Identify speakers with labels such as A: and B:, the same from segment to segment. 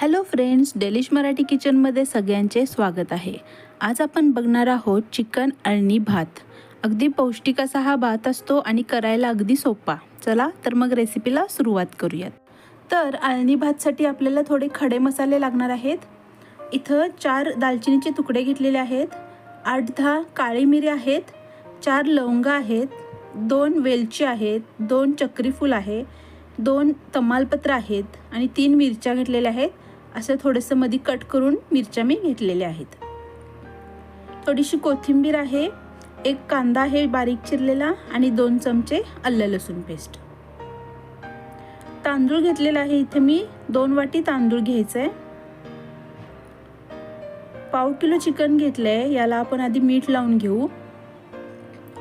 A: Hello friends delish Marathi किचनमध्ये सगळ्यांचे स्वागत आहे. आज आपण बघणार आहोत चिकन अळणी भात. अगदी पौष्टिक असा हा भात असतो आणि करायला अगदी सोपा. चला तर मग रेसिपीला सुरुवात करूयात. तर अळणी भातसाठी आपल्याला थोडे खडे मसाले लागणार आहेत. इथं चार दालचिनीचे तुकडे घेतलेले आहेत. आठ दहा काळी मिरी आहेत. चार लवंग आहेत. दोन वेलची आहेत. दोन चक्रीफूल आहे. दोन तमालपत्र आहेत. आणि तीन मिरच्या घेतलेल्या आहेत. असं थोडंसं मध्ये कट करून मिरच्या मी घेतलेल्या आहेत. थोडीशी कोथिंबीर आहे एक कांदा आहे बारीक चिरलेला आणि दोन चमचे आलं लसूण पेस्ट. तांदूळ घेतलेला आहे इथे मी दोन वाटी तांदूळ घ्यायचं आहे पाव किलो चिकन घेतलंय याला आपण आधी मीठ लावून घेऊ.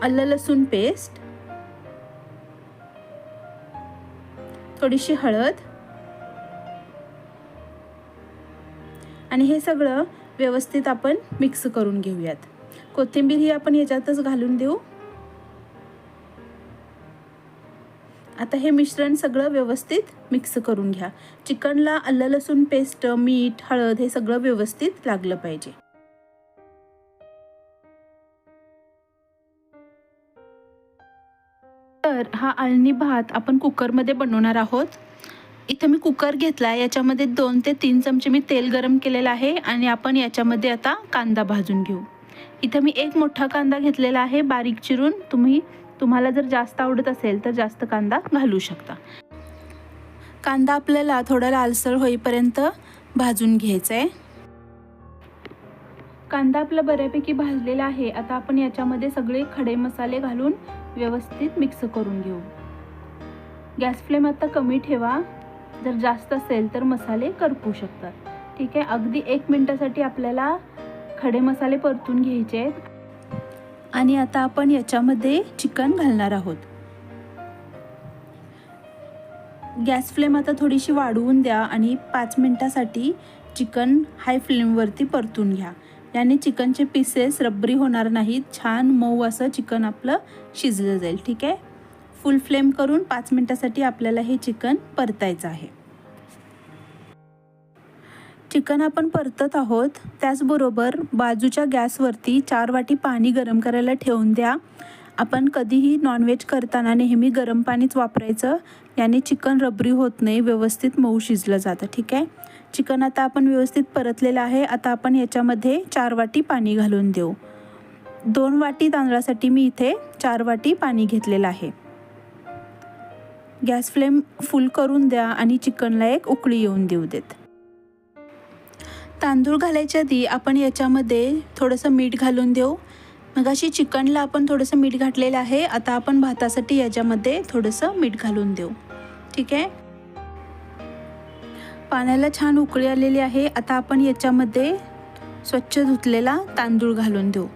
A: आलं लसूण पेस्ट. थोडीशी हळद. आणि हे सगळं व्यवस्थित आपण मिक्स करून घेऊयात. कोथिंबीर ही आपण याच्यातच घालून देऊ. आता हे मिश्रण सगळं व्यवस्थित मिक्स करून घ्या. चिकनला आलं लसूण पेस्ट मीठ हळद हे सगळं व्यवस्थित लागलं पाहिजे. तर हा अळणी भात आपण कुकरमध्ये बनवणार आहोत. इथं मी कुकर घेतला याच्यामध्ये दोन ते तीन चमचे मी तेल गरम केलेलं आहे आणि आपण याच्यामध्ये आता कांदा भाजून घेऊ. इथं मी एक मोठा कांदा घेतलेला आहे बारीक चिरून. तुम्ही तुम्हाला जर जास्त आवडत असेल तर जास्त कांदा घालू शकता. कांदा आपल्याला थोडा लालसर होईपर्यंत भाजून घ्यायचा आहे कांदा आपला बऱ्यापैकी भाजलेला आहे. आता आपण याच्यामध्ये सगळे खडे मसाले घालून व्यवस्थित मिक्स करून घेऊ. गॅस फ्लेम आता कमी ठेवा. जर जास्त असेल तर मसाले करपू शकतात. ठीक आहे? अगदी एक मिनटासाठी आपल्याला खडे मसाले परतून घ्यायचे आहेत. आणि आता आपण याच्यामध्ये चिकन घालणार आहोत. गॅस फ्लेम आता थोडीशी वाढवून द्या आणि पाच मिनटासाठी चिकन हाय फ्लेमवरती परतून घ्या. याने चिकनचे पीसेस रबरी होणार नाहीत. छान मऊ असं चिकन आपलं शिजलं जाईल. ठीक आहे? फुल फ्लेम करून पाच मिनटासाठी आपल्याला हे चिकन परतायचं आहे. चिकन आपण परतत आहोत. त्याचबरोबर बाजूच्या गॅसवरती चार वाटी पाणी गरम करायला ठेवून द्या. आपण कधीही नॉनव्हेज करताना नेहमी गरम पाणीच वापरायचं. याने चिकन रबरी होत नाही व्यवस्थित मऊ शिजलं जातं ठीक आहे? चिकन आता आपण व्यवस्थित परतलेलं आहे. आता आपण याच्यामध्ये चार वाटी पाणी घालून देऊ. दोन वाटी तांदळासाठी मी इथे चार वाटी पाणी घेतलेलं आहे. गॅस फ्लेम फुल करून द्या आणि चिकनला एक उकळी येऊन देऊ देत. तांदूळ घालायच्या आधी आपण याच्यामध्ये थोडंसं मीठ घालून देऊ. मग अशी चिकनला आपण थोडंसं मीठ घातलेलं आहे आता आपण भातासाठी याच्यामध्ये थोडंसं मीठ घालून देऊ. ठीक आहे? पाण्याला छान उकळी आलेली आहे आता आपण याच्यामध्ये स्वच्छ धुतलेला तांदूळ घालून देऊ.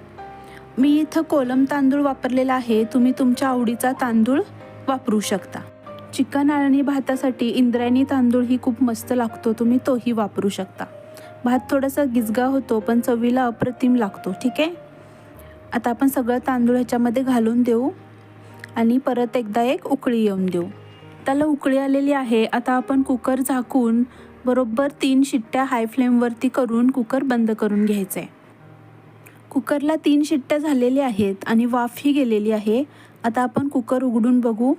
A: मी इथं कोलम तांदूळ वापरलेला आहे तुम्ही तुमच्या आवडीचा तांदूळ वापरू शकता. चिकन आणि भातासाठी इंद्रायणी तांदूळ ही खूप मस्त लागतो. तुम्ही तोही वापरू शकता. भात थोडासा गिजगा होतो पण चवीला अप्रतिम लागतो. ठीक आहे? आता आपण सगळं तांदूळ ह्याच्यामध्ये घालून देऊ. आणि परत एकदा एक उकळी येऊन देऊ. त्याला उकळी आलेली आहे. आता आपण कुकर झाकून बरोबर तीन शिट्ट्या हाय फ्लेमवरती करून कुकर बंद करून घ्यायचं आहे कुकरला तीन शिट्ट्या झालेल्या आहेत आणि वाफ ही गेलेली आहे. आता आपण कुकर उघडून बघू.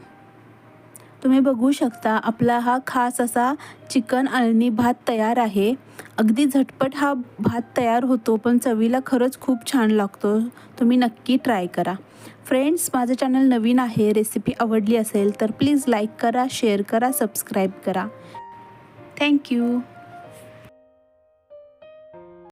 A: तुम्ही बघू शकता आपला हा खास असा चिकन अळणी भात तयार आहे. अगदी झटपट हा भात तयार होतो पण चवीला खरंच खूप छान लागतो. तुम्ही नक्की ट्राय करा. फ्रेंड्स माझं चॅनल नवीन आहे रेसिपी आवडली असेल तर प्लीज लाईक करा शेअर करा सबस्क्राईब करा. Thank you